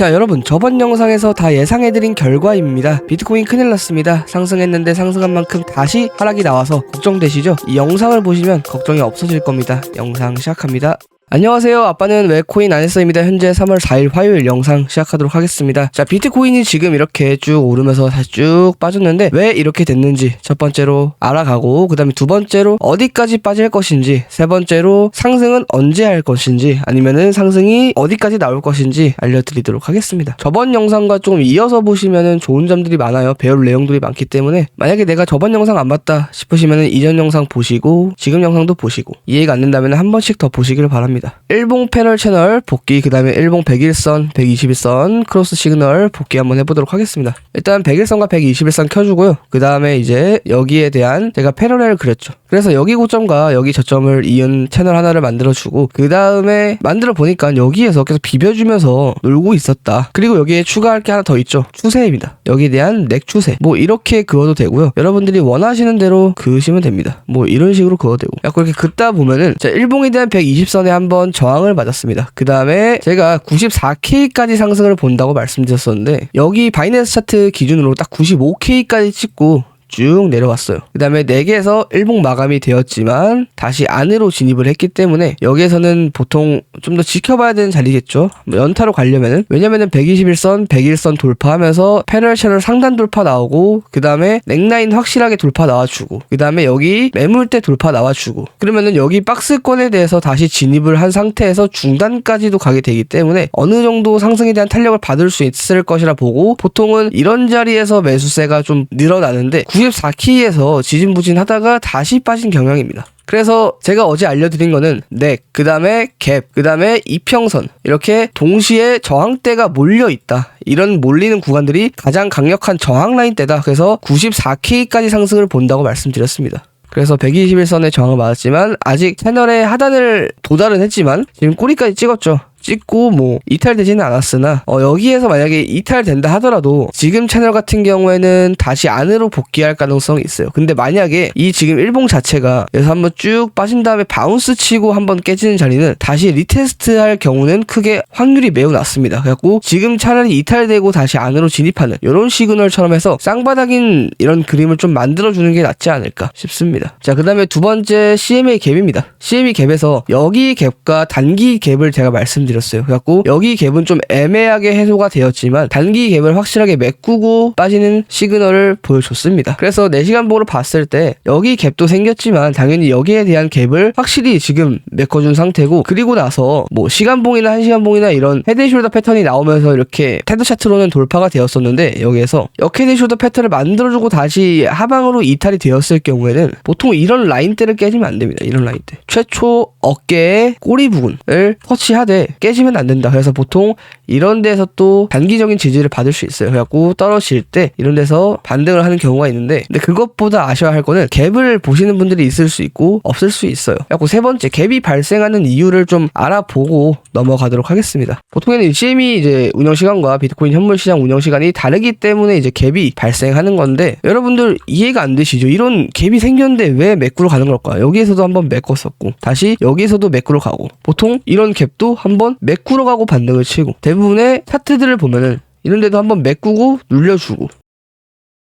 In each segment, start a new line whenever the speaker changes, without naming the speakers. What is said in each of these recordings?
자 여러분 저번 영상에서 다 예상해드린 결과입니다. 비트코인 큰일 났습니다. 상승했는데 상승한 만큼 다시 하락이 나와서 걱정되시죠? 이 영상을 보시면 걱정이 없어질 겁니다. 영상 시작합니다 안녕하세요. 아빠는 왜 코인 안 했어입니다. 현재 3월 4일 화요일 영상 시작하도록 하겠습니다. 자, 비트코인이 지금 이렇게 쭉 오르면서 다시 쭉 빠졌는데 왜 이렇게 됐는지 첫 번째로 알아가고 그다음에 두 번째로 어디까지 빠질 것인지 세 번째로 상승은 언제 할 것인지 아니면은 상승이 어디까지 나올 것인지 알려드리도록 하겠습니다. 저번 영상과 좀 이어서 보시면은 좋은 점들이 많아요. 배울 내용들이 많기 때문에 만약에 내가 저번 영상 안 봤다 싶으시면은 이전 영상 보시고 지금 영상도 보시고 이해가 안 된다면 한 번씩 더 보시길 바랍니다. 일봉 패널 채널 복귀 그 다음에 일봉 101선 121선 크로스 시그널 복귀 한번 해보도록 하겠습니다. 일단 101선과 121선 켜주고요. 그 다음에 이제 여기에 대한 제가 패러렐을 그렸죠. 그래서 여기 고점과 여기 저점을 이은 채널 하나를 만들어주고 그 다음에 만들어 보니까 여기에서 계속 비벼주면서 놀고 있었다. 그리고 여기에 추가할 게 하나 더 있죠. 추세입니다. 여기에 대한 넥 추세. 뭐 이렇게 그어도 되고요. 여러분들이 원하시는 대로 그으시면 됩니다. 뭐 이런 식으로 그어도 되고. 약간 이렇게 긋다 보면은 자 일봉에 대한 120선에 한번 저항을 맞았습니다. 그 다음에 제가 94K까지 상승을 본다고 말씀드렸었는데 여기 바이낸스 차트 기준으로 딱 95K까지 찍고 쭉 내려왔어요. 그 다음에 4개에서 일봉 마감이 되었지만 다시 안으로 진입을 했기 때문에 여기에서는 보통 좀 더 지켜봐야 되는 자리겠죠. 뭐 연타로 가려면은 왜냐면은 121선, 101선 돌파하면서 패널 채널 상단 돌파 나오고 그 다음에 넥라인 확실하게 돌파 나와주고 그 다음에 여기 매물대 돌파 나와주고 그러면은 여기 박스권에 대해서 다시 진입을 한 상태에서 중단까지도 가게 되기 때문에 어느 정도 상승에 대한 탄력을 받을 수 있을 것이라 보고 보통은 이런 자리에서 매수세가 좀 늘어나는데 94키에서 지진부진 하다가 다시 빠진 경향입니다. 그래서 제가 어제 알려드린 거는 넥, 그 다음에 갭, 그 다음에 이평선 이렇게 동시에 저항대가 몰려 있다. 이런 몰리는 구간들이 가장 강력한 저항 라인대다. 그래서 94K까지 상승을 본다고 말씀드렸습니다. 그래서 121선의 저항을 맞았지만 아직 채널의 하단을 도달은 했지만 지금 꼬리까지 찍었죠. 찍고 뭐 이탈되지는 않았으나 어, 여기에서 만약에 이탈된다 하더라도 지금 채널 같은 경우에는 다시 안으로 복귀할 가능성이 있어요. 근데 만약에 이 지금 일봉 자체가 여기서 한번 쭉 빠진 다음에 바운스 치고 한번 깨지는 자리는 다시 리테스트 할 경우는 크게 확률이 매우 낮습니다. 그래갖고 지금 차라리 이탈되고 다시 안으로 진입하는 이런 시그널처럼 해서 쌍바닥인 이런 그림을 좀 만들어주는 게 낫지 않을까 싶습니다. 자, 그 다음에 두 번째 CMA 갭입니다. CMA 갭에서 여기 갭과 단기 갭을 제가 말씀드렸 어요. 그래갖고 여기 갭은 좀 애매하게 해소가 되었지만 단기 갭을 확실하게 메꾸고 빠지는 시그널을 보여줬습니다. 그래서 4시간 보로 봤을 때 여기 갭도 생겼지만 당연히 여기에 대한 갭을 확실히 지금 메꿔준 상태고 그리고 나서 뭐 시간봉이나 1시간봉이나 이런 헤드쇼더 패턴이 나오면서 이렇게 테드 차트로는 돌파가 되었었는데 여기에서 역헤드쇼더 패턴을 만들어주고 다시 하방으로 이탈이 되었을 경우에는 보통 이런 라인대를 깨지면 안 됩니다. 이런 라인대. 최초 어깨의 꼬리 부분을 터치하되 깨지면 안 된다. 그래서 보통 이런 데서 또 단기적인 지지를 받을 수 있어요. 그래갖고 떨어질 때 이런 데서 반등을 하는 경우가 있는데 근데 그것보다 아셔야 할 거는 갭을 보시는 분들이 있을 수 있고 없을 수 있어요. 그래갖고 세 번째 갭이 발생하는 이유를 좀 알아보고 넘어가도록 하겠습니다. 보통에는 CM이 이제 운영 시간과 비트코인 현물 시장 운영 시간이 다르기 때문에 이제 갭이 발생하는 건데 여러분들 이해가 안 되시죠? 이런 갭이 생겼는데 왜 매꾸로 가는 걸까? 여기에서도 한번 메꿨었고 다시 여기에서도 매꾸로 가고 보통 이런 갭도 한번 매꾸로 가고 반등을 치고 대부분 의 차트들을 보면은 이런 데도 한번 메꾸고 눌려주고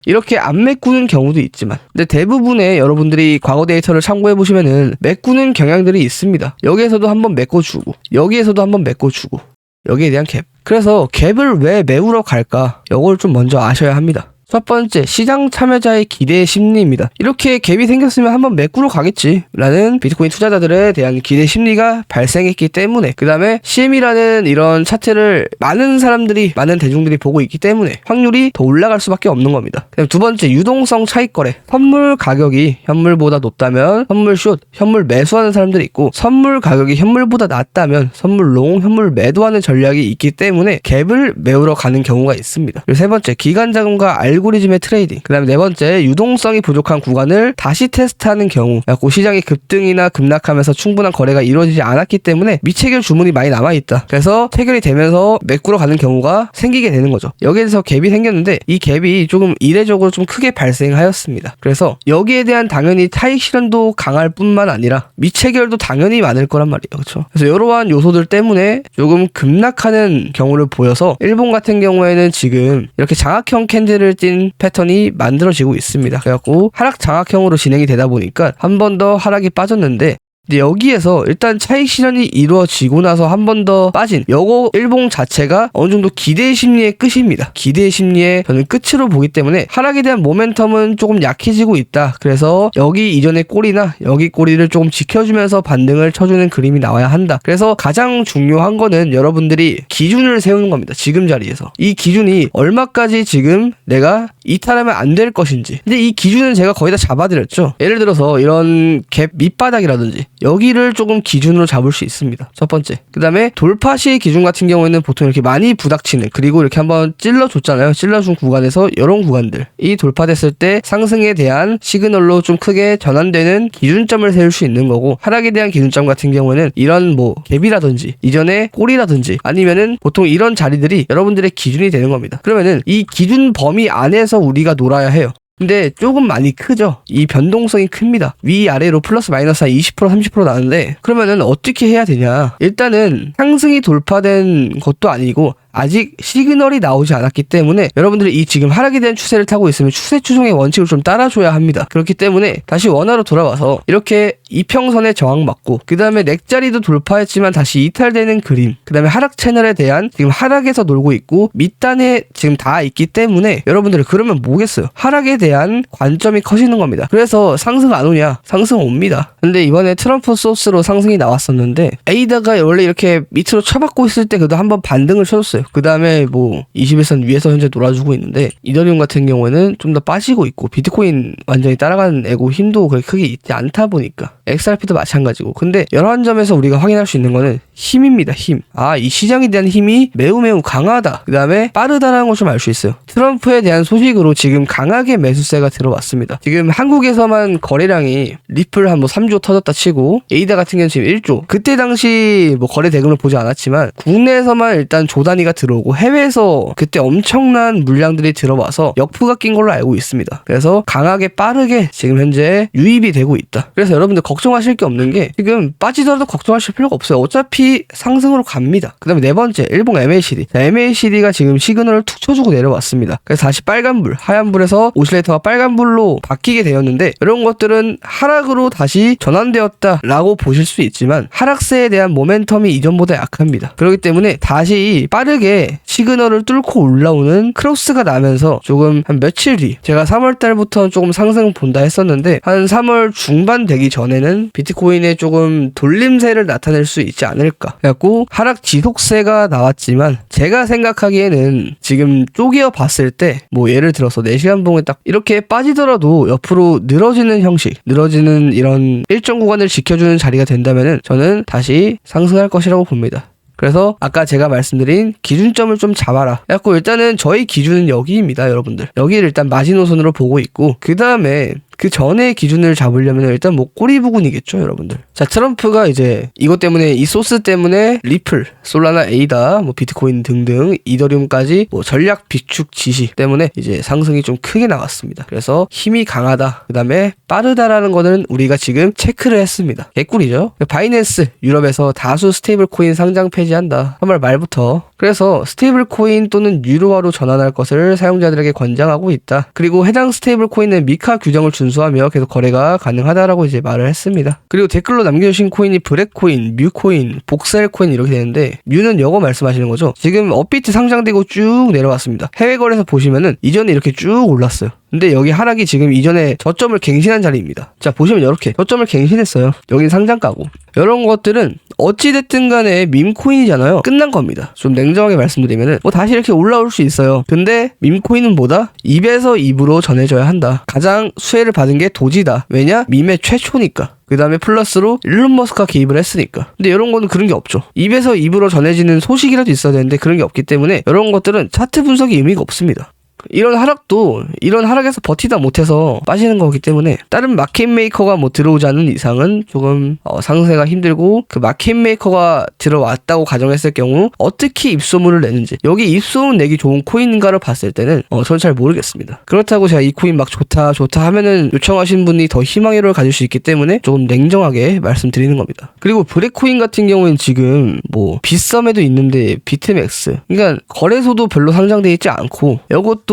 이렇게 안 메꾸는 경우도 있지만 근데 대부분의 여러분들이 과거 데이터를 참고해 보시면은 메꾸는 경향들이 있습니다. 여기에서도 한번 메꿔주고 여기에서도 한번 메꿔주고 여기에 대한 갭. 그래서 갭을 왜 메우러 갈까? 이걸 좀 먼저 아셔야 합니다. 첫 번째, 시장 참여자의 기대 심리입니다. 이렇게 갭이 생겼으면 한번 메꾸러 가겠지. 라는 비트코인 투자자들에 대한 기대 심리가 발생했기 때문에. 그 다음에 CM이라는 이런 차트를 많은 사람들이, 많은 대중들이 보고 있기 때문에 확률이 더 올라갈 수밖에 없는 겁니다. 두 번째, 유동성 차익 거래. 선물 가격이 현물보다 높다면 선물 숏, 현물 매수하는 사람들이 있고, 선물 가격이 현물보다 낮다면 선물 롱, 현물 매도하는 전략이 있기 때문에 갭을 메우러 가는 경우가 있습니다. 그리고 세 번째, 기관 자금과 알고 알고리즘의 트레이딩. 그 다음에 네 번째, 유동성이 부족한 구간을 다시 테스트하는 경우. 그래갖고 시장이 급등이나 급락하면서 충분한 거래가 이루어지지 않았기 때문에 미체결 주문이 많이 남아 있다. 그래서 체결이 되면서 메꾸러 가는 경우가 생기게 되는 거죠. 여기에 대해서 갭이 생겼는데 이 갭이 조금 이례적으로 좀 크게 발생하였습니다. 그래서 여기에 대한 당연히 차익 실현도 강할 뿐만 아니라 미체결도 당연히 많을 거란 말이에요. 그렇죠? 그래서 이러한 요소들 때문에 조금 급락하는 경우를 보여서 일본 같은 경우에는 지금 이렇게 장악형 캔들을 띈 패턴이 만들어지고 있습니다. 그래갖고 하락 장악형으로 진행이 되다 보니까 한 번 더 하락이 빠졌는데 근데 여기에서 일단 차익 실현이 이루어지고 나서 한 번 더 빠진 요거 일봉 자체가 어느 정도 기대 심리의 끝입니다. 기대 심리의 저는 끝으로 보기 때문에 하락에 대한 모멘텀은 조금 약해지고 있다. 그래서 여기 이전의 꼬리나 여기 꼬리를 조금 지켜주면서 반등을 쳐주는 그림이 나와야 한다. 그래서 가장 중요한 거는 여러분들이 기준을 세우는 겁니다. 지금 자리에서 이 기준이 얼마까지 지금 내가 이탈하면 안 될 것인지. 근데 이 기준은 제가 거의 다 잡아드렸죠. 예를 들어서 이런 갭 밑바닥이라든지 여기를 조금 기준으로 잡을 수 있습니다. 첫 번째. 그 다음에 돌파 시 기준 같은 경우에는 보통 이렇게 많이 부닥치는 그리고 이렇게 한번 찔러줬잖아요. 찔러준 구간에서 이런 구간들. 이 돌파됐을 때 상승에 대한 시그널로 좀 크게 전환되는 기준점을 세울 수 있는 거고 하락에 대한 기준점 같은 경우에는 이런 뭐 갭이라든지 이전에 꼬리라든지 아니면은 보통 이런 자리들이 여러분들의 기준이 되는 겁니다. 그러면은 이 기준 범위 안에서 우리가 놀아야 해요. 근데 조금 많이 크죠. 이 변동성이 큽니다. 위 아래로 플러스 마이너스 한 20% 30% 나는데 그러면은 어떻게 해야 되냐? 일단은 상승이 돌파된 것도 아니고 아직 시그널이 나오지 않았기 때문에 여러분들이 이 지금 하락에 대한 추세를 타고 있으면 추세 추종의 원칙을 좀 따라줘야 합니다. 그렇기 때문에 다시 원화로 돌아와서 이렇게 이평선에 저항받고 그 다음에 넥자리도 돌파했지만 다시 이탈되는 그림 그 다음에 하락 채널에 대한 지금 하락에서 놀고 있고 밑단에 지금 다 있기 때문에 여러분들이 그러면 뭐겠어요? 하락에 대한 관점이 커지는 겁니다. 그래서 상승 안 오냐? 상승 옵니다. 근데 이번에 트럼프 소스로 상승이 나왔었는데 에이다가 원래 이렇게 밑으로 쳐받고 있을 때 그래도 한번 반등을 쳐줬어요. 그 다음에 뭐 21선 위에서 현재 놀아주고 있는데 이더리움 같은 경우에는 좀 더 빠지고 있고 비트코인 완전히 따라가는 에고 힘도 그렇게 크게 있지 않다 보니까 XRP도 마찬가지고 근데 여러 점에서 우리가 확인할 수 있는 거는 힘입니다 힘. 아 이 시장에 대한 힘이 매우 매우 강하다. 그 다음에 빠르다라는 걸좀알수 있어요. 트럼프에 대한 소식으로 지금 강하게 매수세가 들어왔습니다. 지금 한국에서만 거래량이 리플 한 뭐 3조 터졌다 치고 에이다 같은 경우는 지금 1조. 그때 당시 뭐 거래 대금을 보지 않았지만 국내에서만 일단 조 단위가 들어오고 해외에서 그때 엄청난 물량들이 들어와서 역프가 낀 걸로 알고 있습니다. 그래서 강하게 빠르게 지금 현재 유입이 되고 있다. 그래서 여러분들 걱정하실 게 없는 게 지금 빠지더라도 걱정하실 필요가 없어요. 어차피 상승으로 갑니다. 그 다음에 네 번째 일본 MACD. 자, MACD가 지금 시그널을 툭 쳐주고 내려왔습니다. 그래서 다시 빨간불, 하얀불에서 오실레이터가 빨간불로 바뀌게 되었는데 이런 것들은 하락으로 다시 전환되었다라고 보실 수 있지만 하락세에 대한 모멘텀이 이전보다 약합니다. 그렇기 때문에 다시 빠르게 시그널을 뚫고 올라오는 크로스가 나면서 조금 한 며칠 뒤 제가 3월 달부터 조금 상승 본다 했었는데 한 3월 중반 되기 전에는 비트코인에 조금 돌림세를 나타낼 수 있지 않을까. 그래갖고 하락 지속세가 나왔지만 제가 생각하기에는 지금 쪼개어 봤을 때 뭐 예를 들어서 4시간 봉에 딱 이렇게 빠지더라도 옆으로 늘어지는 형식, 늘어지는 이런 일정 구간을 지켜주는 자리가 된다면은 저는 다시 상승할 것이라고 봅니다. 그래서 아까 제가 말씀드린 기준점을 좀 잡아라. 그래갖고 일단은 저희 기준은 여기입니다, 여러분들. 여기를 일단 마지노선으로 보고 있고 그 다음에 그 전에 기준을 잡으려면 일단 뭐 꼬리 부분이겠죠, 여러분들. 자, 트럼프가 이제 이것 때문에 이 소스 때문에 리플, 솔라나 에이다, 뭐 비트코인 등등 이더리움까지 뭐 전략 비축 지시 때문에 이제 상승이 좀 크게 나왔습니다. 그래서 힘이 강하다. 그다음에 빠르다라는 거는 우리가 지금 체크를 했습니다. 개꿀이죠. 바이낸스 유럽에서 다수 스테이블 코인 상장 폐지한다. 3월 말부터. 그래서 스테이블 코인 또는 유로화로 전환할 것을 사용자들에게 권장하고 있다. 그리고 해당 스테이블 코인은 미카 규정을 준 수하며 계속 거래가 가능하다라고 이제 말을 했습니다. 그리고 댓글로 남겨주신 코인이 브렉코인, 뮤코인, 복셀코인 이렇게 되는데 뮤는 이거 말씀하시는 거죠. 지금 업비트 상장되고 쭉 내려왔습니다. 해외 거래에서 보시면은 이전에 이렇게 쭉 올랐어요. 근데 여기 하락이 지금 이전에 저점을 갱신한 자리입니다. 자, 보시면 이렇게 저점을 갱신했어요. 여긴 상장가고. 이런 것들은 어찌됐든 간에 밈코인이잖아요. 끝난 겁니다. 좀 냉정하게 말씀드리면은 뭐 다시 이렇게 올라올 수 있어요. 근데 밈코인은 뭐다? 입에서 입으로 전해져야 한다. 가장 수혜를 받은 게 도지다. 왜냐? 밈의 최초니까. 그 다음에 플러스로 일론 머스크가 개입을 했으니까. 근데 이런 거는 그런 게 없죠. 입에서 입으로 전해지는 소식이라도 있어야 되는데 그런 게 없기 때문에 이런 것들은 차트 분석이 의미가 없습니다. 이런 하락도 이런 하락에서 버티다 못해서 빠지는 거기 때문에 다른 마켓 메이커가 뭐 들어오지 않는 이상은 조금 어, 상세가 힘들고 그 마켓 메이커가 들어왔다고 가정했을 경우 어떻게 입소문을 내는지 여기 입소문 내기 좋은 코인가를 봤을 때는 어, 저는 잘 모르겠습니다. 그렇다고 제가 이 코인 막 좋다 좋다 하면은 요청하신 분이 더 희망회로를 가질 수 있기 때문에 조금 냉정하게 말씀드리는 겁니다. 그리고 브레코인 같은 경우에는 지금 뭐 빗썸에도 있는데 비트맥스 그러니까 거래소도 별로 상장돼 있지 않고 이것도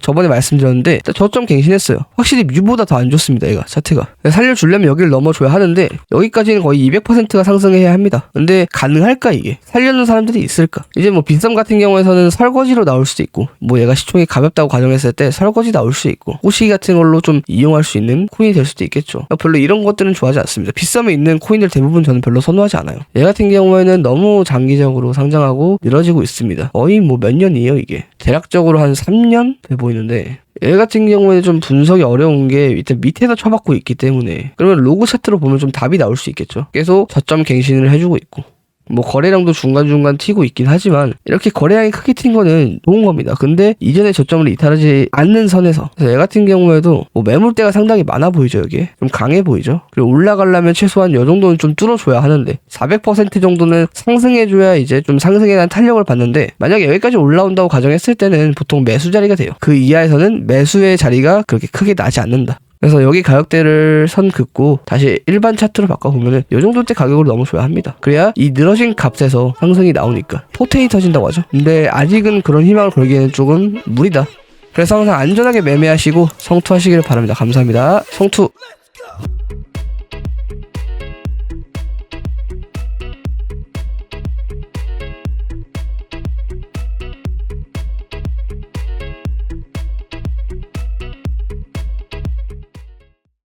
저번에 말씀드렸는데 저점 갱신했어요. 확실히 뮤보다 더 안 좋습니다. 얘가 차트가 살려주려면 여기를 넘어줘야 하는데 여기까지는 거의 200%가 상승해야 합니다. 근데 가능할까 이게 살려는 사람들이 있을까? 이제 뭐 빗썸 같은 경우에서는 설거지로 나올 수도 있고 뭐 얘가 시총이 가볍다고 가정했을 때 설거지 나올 수 있고 호시 같은 걸로 좀 이용할 수 있는 코인이 될 수도 있겠죠. 별로 이런 것들은 좋아하지 않습니다. 빗썸에 있는 코인들 대부분 저는 별로 선호하지 않아요. 얘 같은 경우에는 너무 장기적으로 상장하고 늘어지고 있습니다. 거의 뭐 몇 년이에요 이게. 대략적으로 한 3년 돼 보이는데. 얘 같은 경우에는 좀 분석이 어려운 게 일단 밑에서 쳐박고 있기 때문에. 그러면 로그 차트로 보면 좀 답이 나올 수 있겠죠. 계속 저점 갱신을 해주고 있고 뭐 거래량도 중간중간 튀고 있긴 하지만 이렇게 거래량이 크게 튄 거는 좋은 겁니다. 근데 이전에 저점을 이탈하지 않는 선에서 얘 같은 경우에도 뭐 매물대가 상당히 많아 보이죠 여기에 좀 강해 보이죠. 그리고 올라가려면 최소한 요 정도는 좀 뚫어줘야 하는데 400% 정도는 상승해줘야 이제 좀 상승에 대한 탄력을 받는데 만약에 여기까지 올라온다고 가정했을 때는 보통 매수 자리가 돼요. 그 이하에서는 매수의 자리가 그렇게 크게 나지 않는다. 그래서 여기 가격대를 선 긋고 다시 일반 차트로 바꿔보면은 요 정도 때 가격으로 넘어줘야 합니다. 그래야 이 늘어진 값에서 상승이 나오니까 포텐이 터진다고 하죠. 근데 아직은 그런 희망을 걸기에는 조금 무리다. 그래서 항상 안전하게 매매하시고 성투하시기를 바랍니다. 감사합니다. 성투!